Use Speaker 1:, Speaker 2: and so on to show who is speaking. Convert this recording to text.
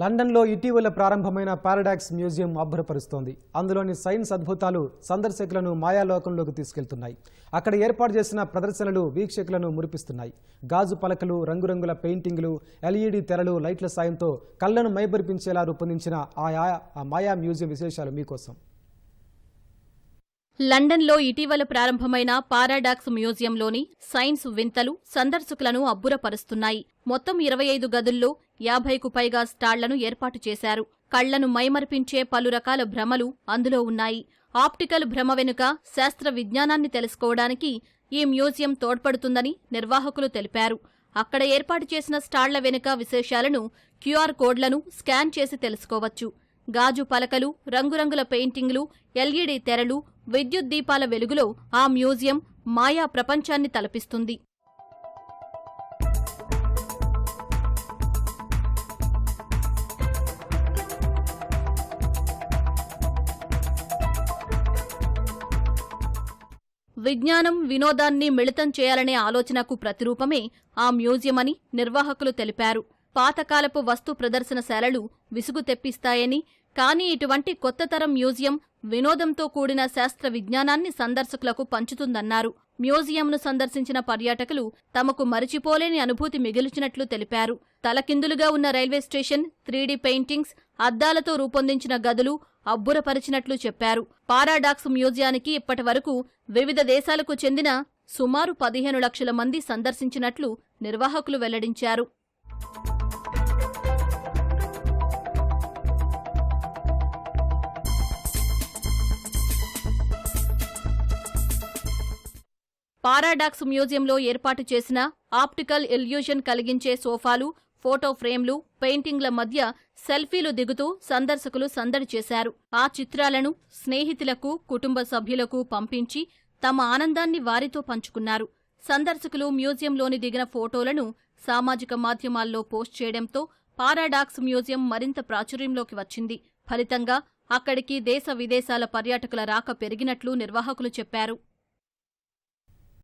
Speaker 1: లండన్లో ఇటీవల ప్రారంభమైన పారాడాక్స్ మ్యూజియం అభ్రపరుస్తోంది అందులోని సైన్స్ అద్భుతాలు సందర్శకులను మాయాలోకంలోకి తీసుకెళ్తున్నాయి. అక్కడ ఏర్పాటు చేసిన ప్రదర్శనలు వీక్షకులను మురిపిస్తున్నాయి. గాజు పలకలు రంగురంగుల పెయింటింగ్లు ఎల్ఈడి తెరలు లైట్ల సాయంతో కళ్ళను మైబరిపించేలా రూపొందించిన ఆ ఆ మాయా మ్యూజియం విశేషాలు మీకోసం.
Speaker 2: లండన్లో ఇటీవల ప్రారంభమైన పారాడాక్స్ మ్యూజియంలోని సైన్స్ వింతలు సందర్శకులను అబ్బురపరుస్తున్నాయి. మొత్తం ఇరవై ఐదు గదుల్లో యాభైకు పైగా స్టాళ్ళను ఏర్పాటు చేశారు. కళ్ళను మైమర్పించే పలు రకాల భ్రమలు అందులో ఉన్నాయి. ఆప్టికల్ భ్రమ వెనుక శాస్త్ర విజ్ఞానాన్ని తెలుసుకోవడానికి ఈ మ్యూజియం తోడ్పడుతుందని నిర్వాహకులు తెలిపారు. అక్కడ ఏర్పాటు చేసిన స్టాళ్ళ వెనుక విశేషాలను క్యూఆర్ కోడ్లను స్కాన్ చేసి తెలుసుకోవచ్చు. గాజు పలకలు రంగురంగుల పెయింటింగ్లు ఎల్ఈడి తెరలు విద్యుత్ దీపాల వెలుగులో ఆ మ్యూజియం మాయా ప్రపంచాన్ని తలపిస్తుంది. విజ్ఞానం వినోదాన్ని మిళితం చేయాలనే ఆలోచనకు ప్రతిరూపమే ఆ మ్యూజియం అని నిర్వాహకులు తెలిపారు. పాతకాలపు వస్తు ప్రదర్శనశాలలు విసుగు తెప్పిస్తాయని కానీ ఇటువంటి కొత్త తరం మ్యూజియం వినోదంతో కూడిన శాస్త్ర విజ్ఞానాన్ని సందర్శకులకు పంచుతుందన్నారు. మ్యూజియంను సందర్శించిన పర్యాటకులు తమకు మరిచిపోలేని అనుభూతి మిగిల్చినట్లు తెలిపారు. తలకిందులుగా ఉన్న రైల్వే స్టేషన్ త్రీడీ పెయింటింగ్స్ అద్దాలతో రూపొందించిన గదులు అబ్బురపరిచినట్లు చెప్పారు. పారాడాక్స్ మ్యూజియానికి ఇప్పటి వరకు వివిధ దేశాలకు చెందిన సుమారు పదిహేను లక్షల మంది సందర్శించినట్లు నిర్వాహకులు వెల్లడించారు. పారాడాక్స్ మ్యూజియంలో ఏర్పాటు చేసిన ఆప్టికల్ ఇల్యూషన్ కలిగించే సోఫాలు ఫోటో ఫ్రేమ్లు పెయింటింగ్ల మధ్య సెల్ఫీలు దిగుతూ సందర్శకులు సందడి చేశారు. ఆ చిత్రాలను స్నేహితులకు కుటుంబ సభ్యులకు పంపించి తమ ఆనందాన్ని వారితో పంచుకున్నారు. సందర్శకులు మ్యూజియంలోని దిగిన ఫోటోలను సామాజిక మాధ్యమాల్లో పోస్ట్ చేయడంతో పారాడాక్స్ మ్యూజియం మరింత ప్రాచుర్యంలోకి వచ్చింది. ఫలితంగా అక్కడికి దేశ విదేశాల పర్యాటకుల రాక పెరిగినట్లు నిర్వాహకులు చెప్పారు.